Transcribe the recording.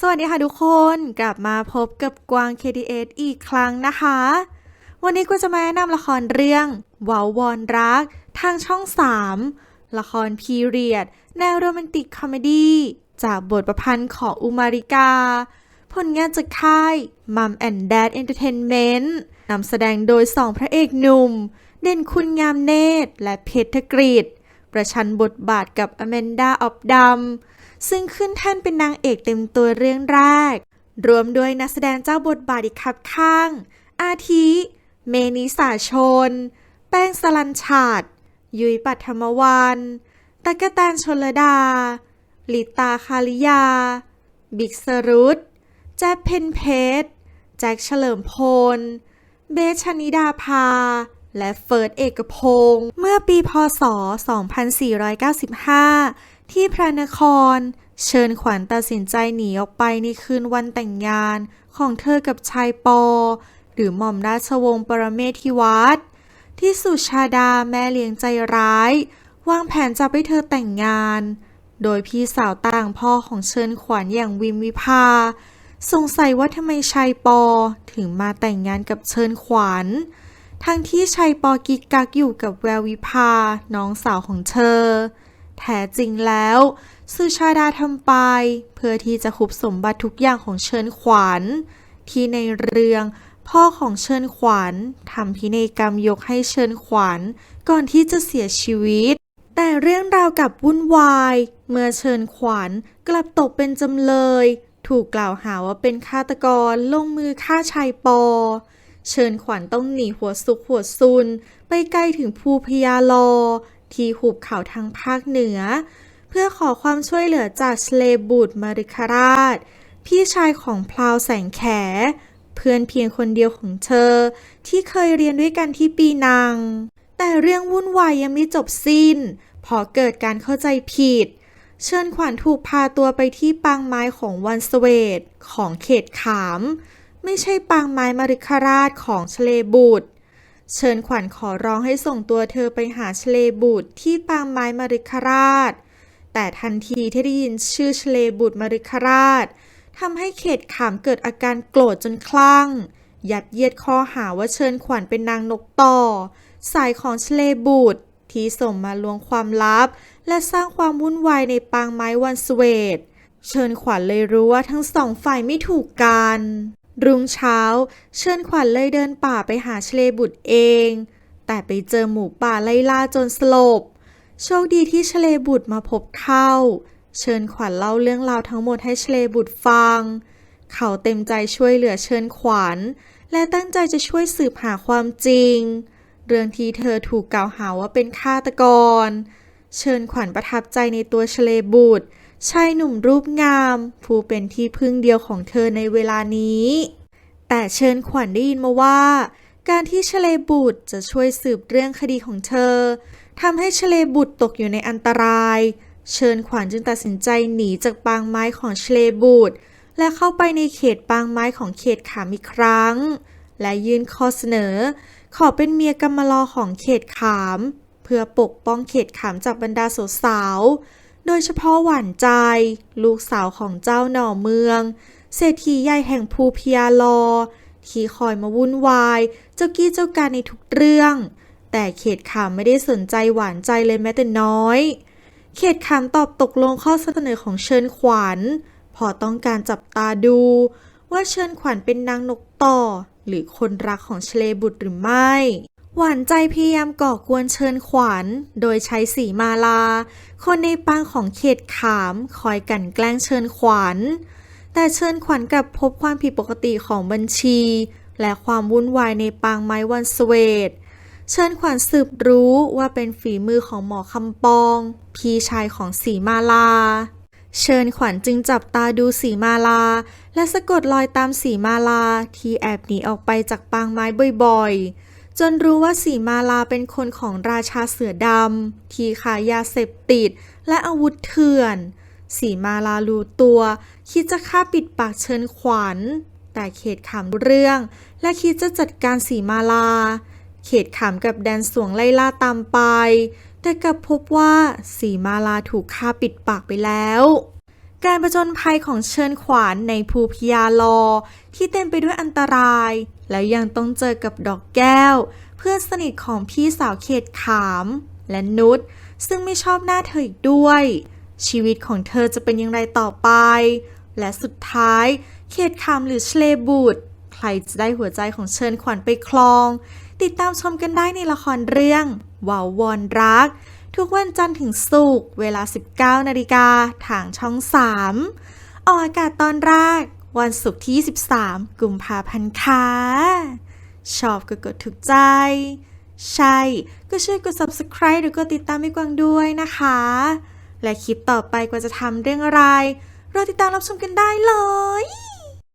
สวัสดีค่ะทุกคนกลับมาพบกับกวาง KTS อีกครั้งนะคะ วันนี้ก็จะมาแนะนำละครเรื่องวาววอนรัก ทางช่อง 3 ละครพีเรียด แนวโรแมนติกคอมเมดี้จากบทประพันธ์ของอุมาริกา ผลงานจากค่ายมัมแอนด์แดดเอนเตอร์เทนเมนต์นำแสดงโดยสองพระเอกหนุ่ม เด่นคุณงามเนตรและเพชรกฤษประชันบทบาทกับอแมนดาออฟดัม ซึ่งขึ้นแท่นเป็นนางเอกเต็มตัวเรื่องแรก รวมด้วยนักแสดงเจ้าบทบาทอีกคับข้าง อาทิ เมนิสาชน แป้งสลันฉาด ยุยปัทมวันตะกะแตนชนลดา ลิตาคาริยา บิ๊กสรุตแจ๊บเพนเพชรแจ็คเฉลิมพล เบชนิดาภา และเฟิร์สเอกพงศ์เมื่อปีพศ 2495 ที่พระนคร เชิญขวัญตัดสินใจหนีออกไปในคืนวันแต่งงานของเธอกับชายปอ หรือหม่อมราชวงศ์ปรเมศทิวัตรที่สุชาดาแม่เลี้ยงใจร้าย วางแผนจะให้เธอแต่งงาน โดยพี่สาวต่างพ่อของเชิญขวัญอย่างวิมวิภา สงสัยว่าทำไมชายปอถึงมาแต่งงานกับเชิญขวัญ ทั้งที่ชายปอกิกกักอยู่กับแวววิภาน้องสาวของเธอ แท้จริงแล้วสุชาดาทำไป เพื่อที่จะคุบสมบัติทุกอย่างของเชิญขวัญ ที่ในเรื่องพ่อของเชิญขวัญทำพินัยกรรมยกให้เชิญขวัญ ก่อนที่จะเสียชีวิต แต่เรื่องราวกับวุ่นวาย เมื่อเชิญขวัญกลับตกเป็นจำเลย ถูกกล่าวหาว่าเป็นฆาตกรลงมือฆ่าชายปอ เชิญขวัญต้องหนีหัวซุกหัวซุน ไปไกลถึงภูพยาลอ ที่หุบเขาทางภาคเหนือ เพื่อขอความช่วยเหลือจากสเลบุตรมาริคราช พี่ชายของพลาวแสงแข เพื่อนเพียงคนเดียวของเธอ ที่เคยเรียนด้วยกันที่ปีนัง แต่เรื่องวุ่นวายยังไม่จบสิ้นพอเกิดการเข้าใจผิด เชิญขวัญถูกพาตัวไปที่ปางไม้ของวันสเวตของเขตขาม ไม่ใช่ปางไม้มาริคราชของชเลบุตร เชิญขวัญขอร้องให้ส่งตัวเธอไปหาชเลบุตรที่ปางไม้มริคราช แต่ทันทีที่ได้ยินชื่อชเลบุตรมริคราชทำให้เขตขามเกิดอาการโกรธจนคลั่ง ยัดเยียดข้อหาว่าเชิญขวัญเป็นนางนกต่อ สายของชเลบุตรที่ส่งมาลวงความลับ และสร้างความวุ่นวายในปางไม้วันสเวตเชิญขวัญเลยรู้ว่าทั้งสองฝ่ายไม่ถูกกัน รุ่งเช้า เชิญขวัญเลยเดินป่าไปหาชเลบุตรเอง แต่ไปเจอหมูป่าไล่ล่าจนสลบ โชคดีที่ชเลบุตรมาพบเข้า เชิญขวัญเล่าเรื่องราวทั้งหมดให้ชเลบุตรฟัง เขาเต็มใจช่วยเหลือเชิญขวัญ และตั้งใจจะช่วยสืบหาความจริง เรื่องที่เธอถูกกล่าวหาว่าเป็นฆาตกร เชิญขวัญประทับใจในตัวชเลบุตร ชายหนุ่มรูปงาม ผู้เป็นที่พึ่งเดียวของเธอในเวลานี้ แต่เชิญขวัญได้ยินมาว่า การที่ชเลบุตรจะช่วยสืบเรื่องคดีของเธอทำให้ชเลบุตรตกอยู่ในอันตราย เชิญขวัญจึงตัดสินใจหนีจากปางไม้ของชเลบุตรและเข้าไปในเขตปางไม้ของเขตขามอีกครั้ง และยื่นข้อเสนอ ขอเป็นเมียกำมลอของเขตขาม เพื่อปกป้องเขตขามจากบรรดาสาวๆ โดยเฉพาะหวานใจ ลูกสาวของเจ้าหน่อเมือง เศรษฐีใหญ่แห่งภูพยาลอ ที่คอยมาวุ่นวาย เจ้ากี้เจ้าการในทุกเรื่อง แต่เขตขามไม่ได้สนใจหวานใจเลยแม้แต่น้อย เขตขามตอบตกลงข้อเสนอของเชิญขวัญ พอต้องการจับตาดู ว่าเชิญขวัญเป็นนางนกต่อ หรือคนรักของเชลบุตรหรือไม่ หวานใจพยายามก่อกวนเชิญขวัญ โดยใช้สีมาลา คนในปางของเขตขามคอยกันแกล้งเชิญขวัญ แต่เชิญขวัญกลับพบความผิดปกติของบัญชี และความวุ่นวายในปางไม้วันสเวตเชิญขวัญสืบรู้ว่าเป็นฝีมือของหมอคำปอง พี่ชายของสีมาลา เชิญขวัญจึงจับตาดูสีมาลา และสะกดรอยตามสีมาลาที่แอบหนีออกไปจากปางไม้บ่อยๆ จนรู้ว่าสีมาลาเป็นคนของราชาเสือดำที่ขายยาเสพติดและอาวุธเถื่อน สีมาลารู้ตัว คิดจะฆ่าปิดปากเชิญขวัญ แต่เขตขำรู้เรื่อง และคิดจะจัดการสีมาลา เขตขำกับแดนสวงไล่ล่าตามไป แต่กลับพบว่าสีมาลาถูกฆ่าปิดปากไปแล้วการประจนภัยของเชิญขวานในภูพยาลอ ที่เต็มไปด้วยอันตราย แล้วยังต้องเจอกับดอกแก้ว เพื่อนสนิทของพี่สาวเขตขาม และนุชซึ่งไม่ชอบหน้าเธออีกด้วย ชีวิตของเธอจะเป็นอย่างไรต่อไป และสุดท้าย เขตขามหรือเชลบูดใครจะได้หัวใจของเชิญขวัญไปคลอง ติดตามชมกันได้ในละครเรื่องวาววอนรัก ทุกวันจันทร์ถึงศุกร์เวลา 19นาฬิกาทางช่อง 3 ออกอากาศตอนแรก วันศุกร์ที่ 23 กุมภาพันธ์ค่ะชอบก็กดถูกใจ ใช่ ก็ช่วยกด subscribe หรือกดติดตามให้กวางด้วยนะคะ และคลิปต่อไปกว่าจะทำเรื่องอะไร รอติดตามรับชมกันได้เลย